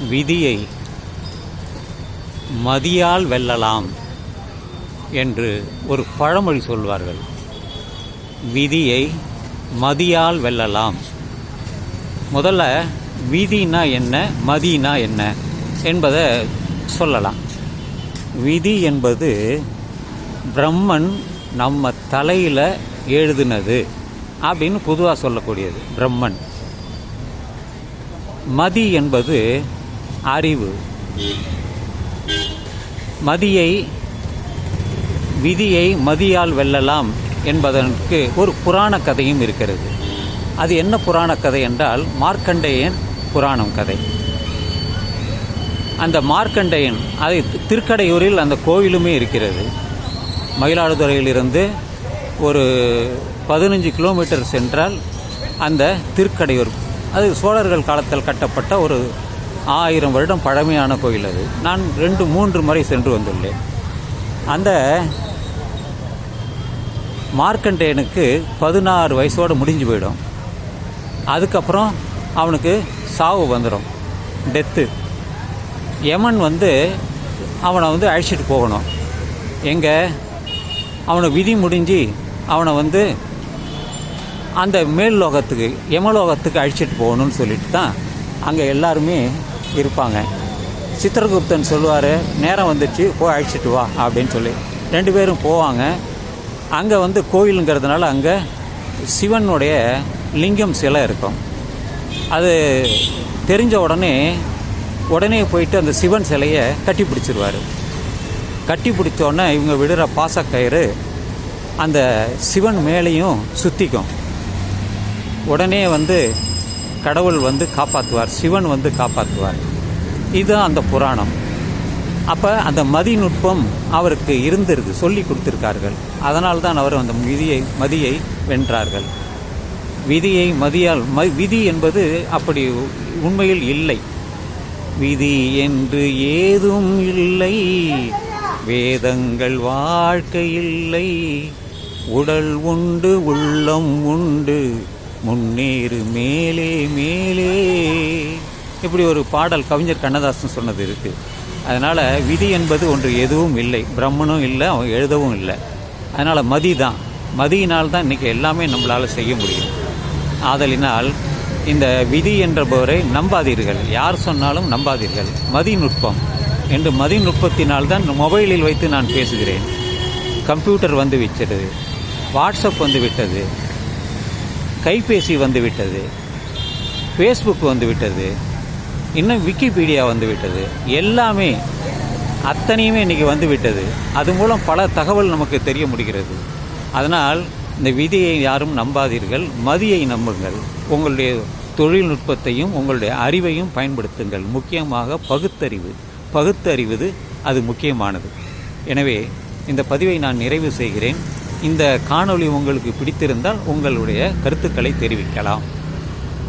விதியை மதியால் வெல்லலாம் என்று ஒரு பழமொழி சொல்வார்கள். விதியை மதியால் வெல்லலாம். முதல்ல விதினா என்ன மதினா என்ன என்பதை சொல்லலாம். விதி என்பது பிரம்மன் நம்ம தலையில் எழுதுனது அப்படின்னு பொதுவாக சொல்லக்கூடியது பிரம்மன். மதி என்பது அறிவு. மதியை விதியை மதியால் வெல்லலாம் என்பதற்கு ஒரு புராண கதையும் இருக்கிறது. அது என்ன புராண கதை என்றால் மார்க்கண்டேயன் புராணம் கதை. அந்த மார்க்கண்டேயன் அதை திருக்கடையூரில் அந்த கோவிலுமே இருக்கிறது. மயிலாடுதுறையிலிருந்து ஒரு பதினஞ்சு கிலோமீட்டர் சென்றால் அந்த திருக்கடையூர் அது சோழர்கள் காலத்தில் கட்டப்பட்ட ஒரு ஆயிரம் வருடம் பழமையான கோயில் அது. நான் ரெண்டு மூன்று முறை சென்று வந்துள்ளேன். அந்த மார்க்கண்டேயனுக்கு பதினாறு வயசோடு முடிஞ்சு போயிடும். அதுக்கப்புறம் அவனுக்கு சாவு வந்துடும் டெத்து. யமன் வந்து அவனை வந்து அழைச்சிட்டு போகணும். எங்கே? அவனை விதி முடிஞ்சு அவனை வந்து அந்த மேல் லோகத்துக்கு யமலோகத்துக்கு அழிச்சிட்டு போகணும்னு சொல்லிட்டு தான் அங்கே எல்லாருமே இருப்பாங்க. சித்திரகுப்தன் சொல்லுவார் நேரம் வந்துடுச்சு போய் அழைச்சிட்டு வா அப்படின்னு சொல்லி. ரெண்டு பேரும் போவாங்க. அங்கே வந்து கோயிலுங்கிறதுனால அங்கே சிவனுடைய லிங்கம் சிலை இருக்கும். அது தெரிஞ்ச உடனே உடனே போயிட்டு அந்த சிவன் சிலையை கட்டி பிடிச்சிருவார். கட்டி பிடிச்சோடனே இவங்க விடுற பாசக்கயிறு அந்த சிவன் மேலேயும் சுற்றிக்கும் உடனே வந்து கடவுள் வந்து காப்பாற்றுவார் சிவன் வந்து காப்பாற்றுவார் இதுதான் அந்த புராணம். அப்போ அந்த மதிநுட்பம் அவருக்கு இருந்திருக்கு சொல்லி கொடுத்துருக்கார்கள். அதனால் தான் அவர் அந்த விதியை மதியை வென்றார்கள். விதியை மதியால் ம விதி என்பது அப்படி உண்மையில் இல்லை. விதி என்று ஏதும் இல்லை. வேதங்கள் வாழ்க்கை இல்லை. உடல் உண்டு உள்ளம் உண்டு. முன்னேறு மேலே மேலே. இப்படி ஒரு பாடல் கவிஞர் கண்ணதாசன் சொன்னது இருக்கு. அதனால் விதி என்பது ஒன்று எதுவும் இல்லை. பிரம்மனும் இல்லை அவன் எழுதவும் இல்லை. அதனால் மதி தான். மதியினால் தான் இன்றைக்கி எல்லாமே நம்மளால் செய்ய முடியும். ஆதலினால் இந்த விதி என்றபவரை நம்பாதீர்கள். யார் சொன்னாலும் நம்பாதீர்கள். மதிநுட்பம் என்று மதிநுட்பத்தினால் தான் மொபைலில் வைத்து நான் பேசுகிறேன். கம்ப்யூட்டர் வந்து விட்டது. வாட்ஸ்அப் வந்து விட்டது. கைபேசி வந்துவிட்டது ஃபேஸ்புக் வந்துவிட்டது இன்னும் விக்கிபீடியா வந்துவிட்டது எல்லாமே அத்தனையுமே இன்றைக்கி வந்து விட்டது அது மூலம் பல தகவல் நமக்கு தெரிய முடிகிறது. அதனால் இந்த விதியை யாரும் நம்பாதீர்கள் மதியை நம்புங்கள். உங்களுடைய தொழில்நுட்பத்தையும் உங்களுடைய அறிவையும் பயன்படுத்துங்கள். முக்கியமாக பகுத்தறிவு. பகுத்தறிவது அது முக்கியமானது. எனவே இந்த பதிவை நான் நிறைவு செய்கிறேன். இந்த காணொளி உங்களுக்கு பிடித்திருந்தால் உங்களுடைய கருத்துக்களை தெரிவிக்கலாம்.